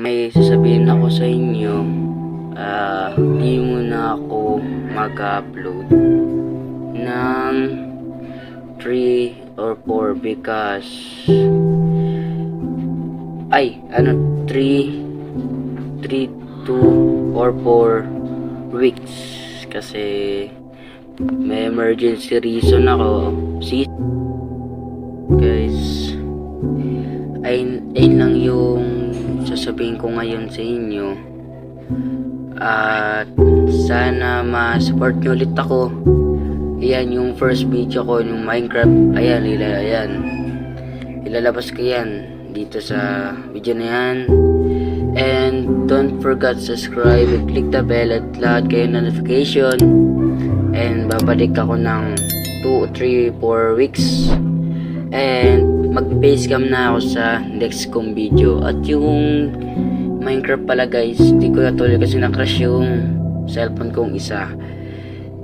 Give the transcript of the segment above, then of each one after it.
May sasabihin ako sa inyo, ah, di muna ako mag-upload ng 3 or 4 because ay, ano, 3 3 2 or 4 weeks. Kasi may emergency reason ako. Si guys ay ayun lang yung sasabihin ko ngayon sa inyo. At sana ma-support nyo ulit ako. Ayan yung first video ko yung Minecraft. Ayan ila ayan. Ilalabas ko yan dito sa video na yan. And don't forget subscribe and click the bell at lahat kayo notification. And babalik ako ng 2, 3, 4 weeks and mag-base cam na ako sa next kong video. At yung Minecraft pala guys di ko natuloy kasi na-crash yung cellphone kong isa.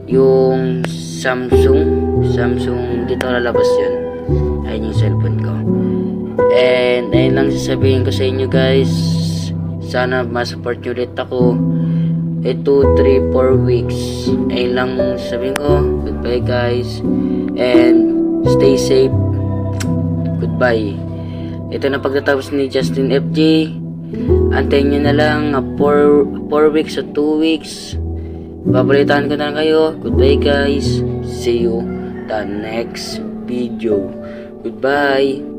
Yung Samsung Samsung dito lalabas yun. Ayun yung cellphone ko. And ayun lang sasabihin ko sa inyo guys. Sana ma-support nyo ulit ako. Eh 2, 3, 4 weeks. Ayun lang sabihin ko. Goodbye guys. And stay safe goodbye. Ito na pagtatapos ni Justin FJ antayin nyo na lang 4 weeks o 2 weeks. Babalitaan ko na lang kayo. Goodbye guys. See you the next video. Goodbye